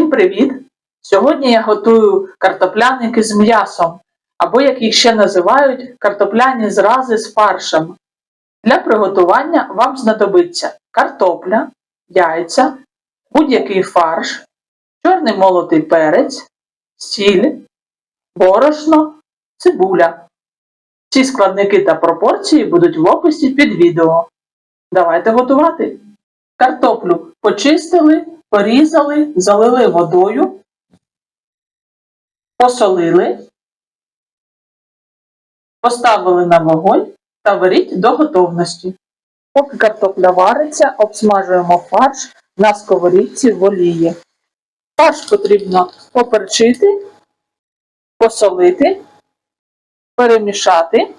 Всім привіт! Сьогодні я готую картопляники з м'ясом, або як їх ще називають, картопляні зрази з фаршем. Для приготування вам знадобиться картопля, яйця, будь-який фарш, чорний молотий перець, сіль, борошно, цибуля. Ці складники та пропорції будуть в описі під відео. Давайте готувати. Картоплю почистили, порізали, залили водою, посолили, поставили на вогонь та варіть до готовності. Поки картопля вариться, обсмажуємо фарш на сковорідці в олії. Фарш потрібно поперчити, посолити, перемішати.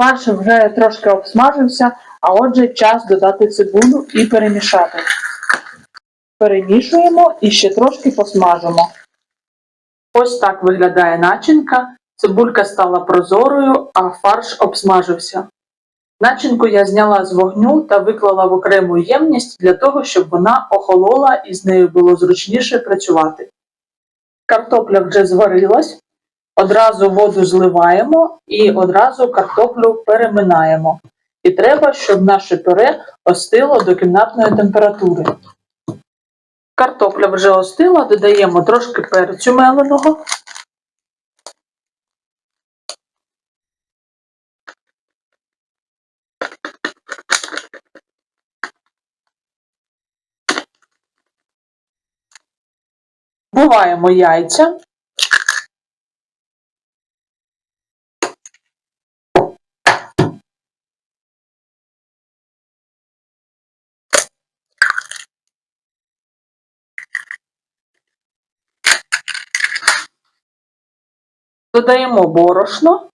Фарш вже трошки обсмажився, а отже час додати цибулю і перемішати. Перемішуємо і ще трошки посмажимо. Ось так виглядає начинка. Цибулька стала прозорою, а фарш обсмажився. Начинку я зняла з вогню та виклала в окрему ємність для того, щоб вона охолола і з нею було зручніше працювати. Картопля вже зварилась, одразу воду зливаємо і одразу картоплю переминаємо. І треба, щоб наше пюре остило до кімнатної температури. Картопля вже остила, додаємо трошки перцю меленого. Вбиваємо яйця. Додаємо борошно.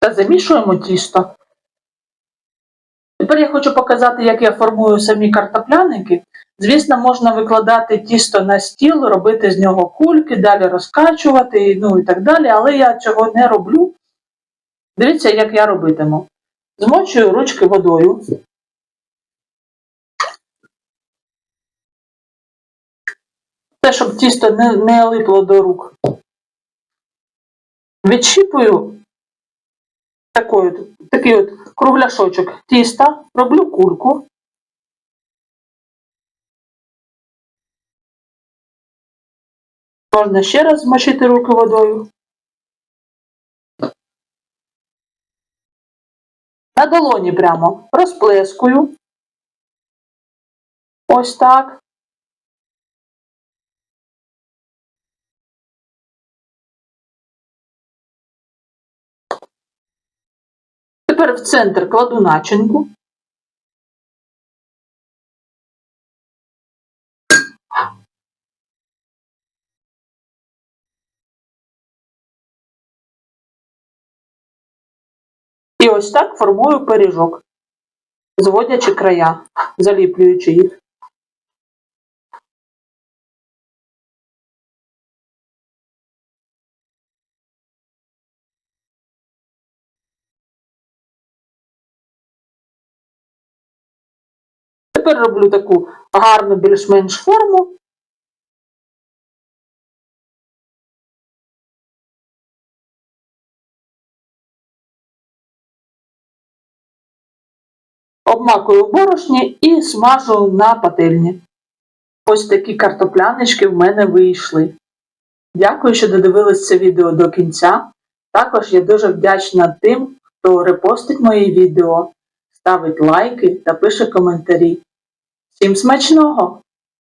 Та замішуємо тісто. Тепер я хочу показати, як я формую самі картопляники. Звісно, можна викладати тісто на стіл, робити з нього кульки, далі розкачувати, ну і так далі, але я цього не роблю. Дивіться, як я робитиму. Змочую ручки водою. Те, щоб тісто не, не липло до рук. Відщіпую такий от, такий от кругляшочок тіста, роблю кульку. Можна ще раз змочити руки водою. На долоні прямо розплескую. Ось так. Тепер в центр кладу начинку. І ось так формую пиріжок, зводячи края, заліплюючи їх. Тепер роблю таку гарну більш-менш форму. Обмакую борошні і смажу на пательні. Ось такі картоплянички в мене вийшли. Дякую, що додивились це відео до кінця. Також я дуже вдячна тим, хто репостить мої відео, ставить лайки та пише коментарі. Всім смачного!